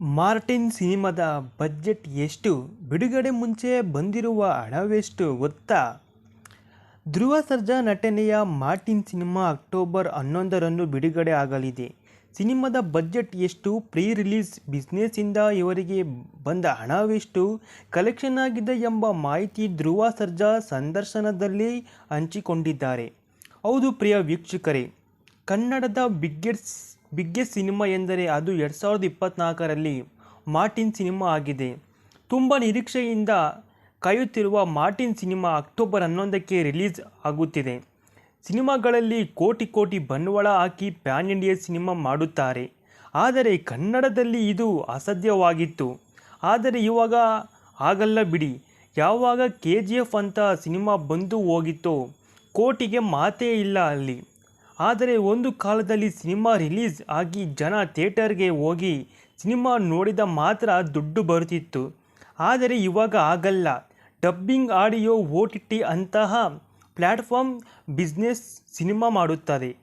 Martin ಸಿನಿಮಾದ budget ಎಷ್ಟು, ಬಿಡುಗಡೆ ಮುಂಚೆ ಬಂದಿರುವ ಹಣವೆಷ್ಟು ಗೊತ್ತಾ? ಧ್ರುವ ಸರ್ಜಾ ನಟನೆಯ ಮಾರ್ಟಿನ್ ಸಿನಿಮಾ ಅಕ್ಟೋಬರ್ ಹನ್ನೊಂದರಂದು ಬಿಡುಗಡೆ ಆಗಲಿದೆ. ಸಿನಿಮಾದ ಬಜೆಟ್ ಎಷ್ಟು ಪ್ರೀ ರಿಲೀಸ್ ಬಿಸ್ನೆಸ್ಸಿಂದ ಇವರಿಗೆ ಬಂದ ಹಣವೆಷ್ಟು, ಕಲೆಕ್ಷನ್ ಆಗಿದೆ ಎಂಬ ಮಾಹಿತಿ ಧ್ರುವ ಸರ್ಜಾ ಸಂದರ್ಶನದಲ್ಲಿ ಹಂಚಿಕೊಂಡಿದ್ದಾರೆ. ಹೌದು ಪ್ರಿಯ ವೀಕ್ಷಕರೇ, ಕನ್ನಡದ ಬಿಗ್ಗೆಸ್ಟ್ ಬಿಗ್ಗೆಸ್ಟ್ ಸಿನಿಮಾ ಎಂದರೆ ಅದು ಎರಡು ಸಾವಿರದ ಇಪ್ಪತ್ತ್ನಾಲ್ಕರಲ್ಲಿ ಮಾರ್ಟಿನ್ ಸಿನಿಮಾ ಆಗಿದೆ. ತುಂಬ ನಿರೀಕ್ಷೆಯಿಂದ ಕಾಯುತ್ತಿರುವ ಮಾರ್ಟಿನ್ ಸಿನಿಮಾ ಅಕ್ಟೋಬರ್ ಹನ್ನೊಂದಕ್ಕೆ ರಿಲೀಸ್ ಆಗುತ್ತಿದೆ. ಸಿನಿಮಾಗಳಲ್ಲಿ ಕೋಟಿ ಕೋಟಿ ಬಂಡವಾಳ ಹಾಕಿ ಪ್ಯಾನ್ ಇಂಡಿಯಾ ಸಿನಿಮಾ ಮಾಡುತ್ತಾರೆ. ಆದರೆ ಕನ್ನಡದಲ್ಲಿ ಇದು ಅಸಾಧ್ಯವಾಗಿತ್ತು. ಆದರೆ ಇವಾಗ ಆಗಲ್ಲ ಬಿಡಿ. ಯಾವಾಗ ಕೆ ಜಿ ಎಫ್ ಅಂತ ಸಿನಿಮಾ ಬಂದು ಹೋಗಿತ್ತೋ ಕೋಟಿಗೆ ಮಾತೇ ಇಲ್ಲ ಅಲ್ಲಿ. ಆದರೆ ಒಂದು ಕಾಲದಲ್ಲಿ ಸಿನಿಮಾ ರಿಲೀಸ್ ಆಗಿ ಜನ ಥಿಯೇಟರ್ಗೆ ಹೋಗಿ ಸಿನಿಮಾ ನೋಡಿದ ಮಾತ್ರ ದುಡ್ಡು ಬರುತ್ತಿತ್ತು. ಆದರೆ ಇವಾಗ ಆಗಲ್ಲ. Dubbing audio, O T T ಅಂತಹ ಪ್ಲ್ಯಾಟ್ಫಾರ್ಮ್ ಬಿಸ್ನೆಸ್ ಸಿನಿಮಾ ಮಾಡುತ್ತದೆ.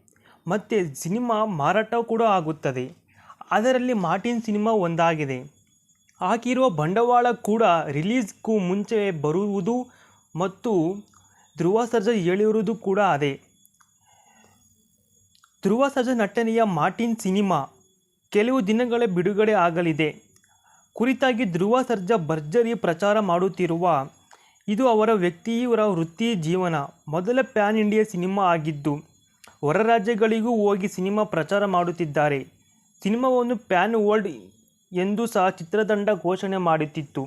ಮತ್ತು ಸಿನಿಮಾ ಮಾರಾಟ ಕೂಡ ಆಗುತ್ತದೆ. ಅದರಲ್ಲಿ ಮಾರ್ಟಿನ್ ಸಿನಿಮಾ ಒಂದಾಗಿದೆ. ಹಾಕಿರುವ ಬಂಡವಾಳ ಕೂಡ ರಿಲೀಸ್ಗೂ ಮುಂಚೆ ಬರುವುದು ಮತ್ತು ಧ್ರುವ ಸರ್ಜಾ ಹೇಳಿರುವುದು ಕೂಡ ಅದೇ. ಧ್ರುವ ಸಜ ನಟನೆಯ ಮಾರ್ಟಿನ್ ಸಿನಿಮಾ ಕೆಲವು ದಿನಗಳೇ ಬಿಡುಗಡೆ ಆಗಲಿದೆ. ಕುರಿತಾಗಿ ಧ್ರುವ ಸರ್ಜಾ ಭರ್ಜರಿ ಪ್ರಚಾರ ಮಾಡುತ್ತಿರುವ ಇದು ಅವರ ವ್ಯಕ್ತಿಯವರ ವೃತ್ತಿ ಜೀವನ. ಮೊದಲ ಪ್ಯಾನ್ ಇಂಡಿಯಾ ಸಿನಿಮಾ ಆಗಿದ್ದು, ಹೊರ ರಾಜ್ಯಗಳಿಗೂ ಹೋಗಿ ಸಿನಿಮಾ ಪ್ರಚಾರ ಮಾಡುತ್ತಿದ್ದಾರೆ. ಸಿನಿಮಾವನ್ನು ಪ್ಯಾನ್ ವರ್ಲ್ಡ್ ಎಂದು ಸಹ ಚಿತ್ರತಂಡ ಘೋಷಣೆ ಮಾಡುತ್ತಿತ್ತು.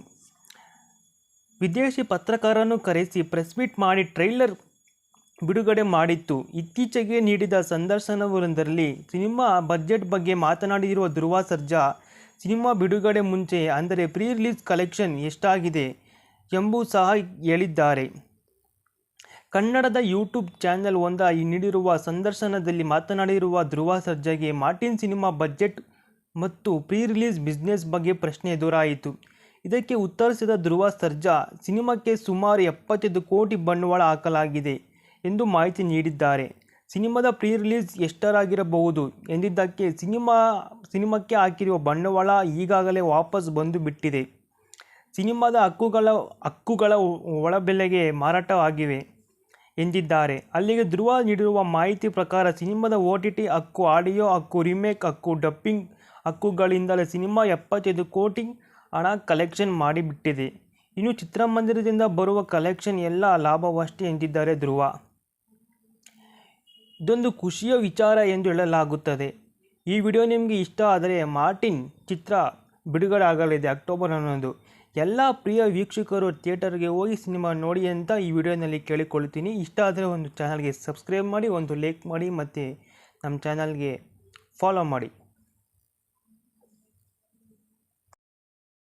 ವಿದೇಶಿ ಪತ್ರಕಾರರನ್ನು ಕರೆಸಿ ಪ್ರೆಸ್ ಮೀಟ್ ಮಾಡಿ ಟ್ರೈಲರ್ ಬಿಡುಗಡೆ ಮಾಡಿತ್ತು. ಇತ್ತೀಚೆಗೆ ನೀಡಿದ ಸಂದರ್ಶನವೊಂದರಲ್ಲಿ ಸಿನಿಮಾ ಬಜೆಟ್ ಬಗ್ಗೆ ಮಾತನಾಡಿರುವ ಧ್ರುವ ಸರ್ಜಾ, ಸಿನಿಮಾ ಬಿಡುಗಡೆ ಮುಂಚೆ ಅಂದರೆ ಪ್ರೀ ರಿಲೀಸ್ ಕಲೆಕ್ಷನ್ ಎಷ್ಟಾಗಿದೆ ಎಂಬುದು ಸಹ ಹೇಳಿದ್ದಾರೆ. ಕನ್ನಡದ ಯೂಟ್ಯೂಬ್ ಚಾನೆಲ್ ಒಂದ ನೀಡಿರುವ ಸಂದರ್ಶನದಲ್ಲಿ ಮಾತನಾಡಿರುವ ಧ್ರುವ ಸರ್ಜಾಗೆ ಮಾರ್ಟಿನ್ ಸಿನಿಮಾ ಬಜೆಟ್ ಮತ್ತು ಪ್ರೀ ರಿಲೀಸ್ ಬಿಸ್ನೆಸ್ ಬಗ್ಗೆ ಪ್ರಶ್ನೆ ಎದುರಾಯಿತು. ಇದಕ್ಕೆ ಉತ್ತರಿಸಿದ ಧ್ರುವ ಸರ್ಜಾ, ಸಿನಿಮಾಕ್ಕೆ ಸುಮಾರು ಎಪ್ಪತ್ತೈದು ಕೋಟಿ ಬಂಡವಾಳ ಹಾಕಲಾಗಿದೆ. ಎಂದು ಮಾಹಿತಿ ನೀಡಿದ್ದಾರೆ. ಸಿನಿಮಾದ ಪ್ರೀ ರಿಲೀಸ್ ಎಷ್ಟರಾಗಿರಬಹುದು ಎಂದಿದ್ದಕ್ಕೆ ಸಿನಿಮಾ, ಸಿನಿಮಾಕ್ಕೆ ಹಾಕಿರುವ ಬಂಡವಾಳ ಈಗಾಗಲೇ ವಾಪಸ್ ಬಂದು ಬಿಟ್ಟಿದೆ ಸಿನಿಮಾದ ಹಕ್ಕುಗಳ ಹಕ್ಕುಗಳ ಒಳಬೆಲೆಗೆ ಮಾರಾಟವಾಗಿವೆ ಎಂದಿದ್ದಾರೆ. ಅಲ್ಲಿಗೆ ಧ್ರುವ ನೀಡಿರುವ ಮಾಹಿತಿ ಪ್ರಕಾರ ಸಿನಿಮಾದ ಓ ಟಿ ಟಿ ಹಕ್ಕು, ಆಡಿಯೋ ಹಕ್ಕು, ರಿಮೇಕ್ ಹಕ್ಕು, ಡಬ್ಬಿಂಗ್ ಹಕ್ಕುಗಳಿಂದಲೇ ಸಿನಿಮಾ ಎಪ್ಪತ್ತೈದು ಕೋಟಿ ಹಣ ಕಲೆಕ್ಷನ್ ಮಾಡಿಬಿಟ್ಟಿದೆ. ಇನ್ನು ಚಿತ್ರಮಂದಿರದಿಂದ ಬರುವ ಕಲೆಕ್ಷನ್ ಎಲ್ಲ ಲಾಭವಷ್ಟೇ ಎಂದಿದ್ದಾರೆ ಧ್ರುವ. ಇದೊಂದು ಖುಷಿಯ ವಿಚಾರ ಎಂದು ಹೇಳಲಾಗುತ್ತದೆ. ಈ ವಿಡಿಯೋ ನಿಮಗೆ ಇಷ್ಟ ಆದರೆ ಮಾರ್ಟಿನ್ ಚಿತ್ರ ಬಿಡುಗಡೆ ಆಗಲಿದೆ ಅಕ್ಟೋಬರ್ ಹನ್ನೊಂದು. ಎಲ್ಲ ಪ್ರಿಯ ವೀಕ್ಷಕರು ಥಿಯೇಟರ್ಗೆ ಹೋಗಿ ಸಿನಿಮಾ ನೋಡಿ ಅಂತ ಈ ವಿಡಿಯೋನಲ್ಲಿ ಕೇಳಿಕೊಳ್ಳುತ್ತೀನಿ. ಇಷ್ಟ ಆದರೆ ಒಂದು ಚಾನಲ್ಗೆ ಸಬ್ಸ್ಕ್ರೈಬ್ ಮಾಡಿ, ಒಂದು ಲೈಕ್ ಮಾಡಿ ಮತ್ತು ನಮ್ಮ ಚಾನಲ್ಗೆ ಫಾಲೋ ಮಾಡಿ.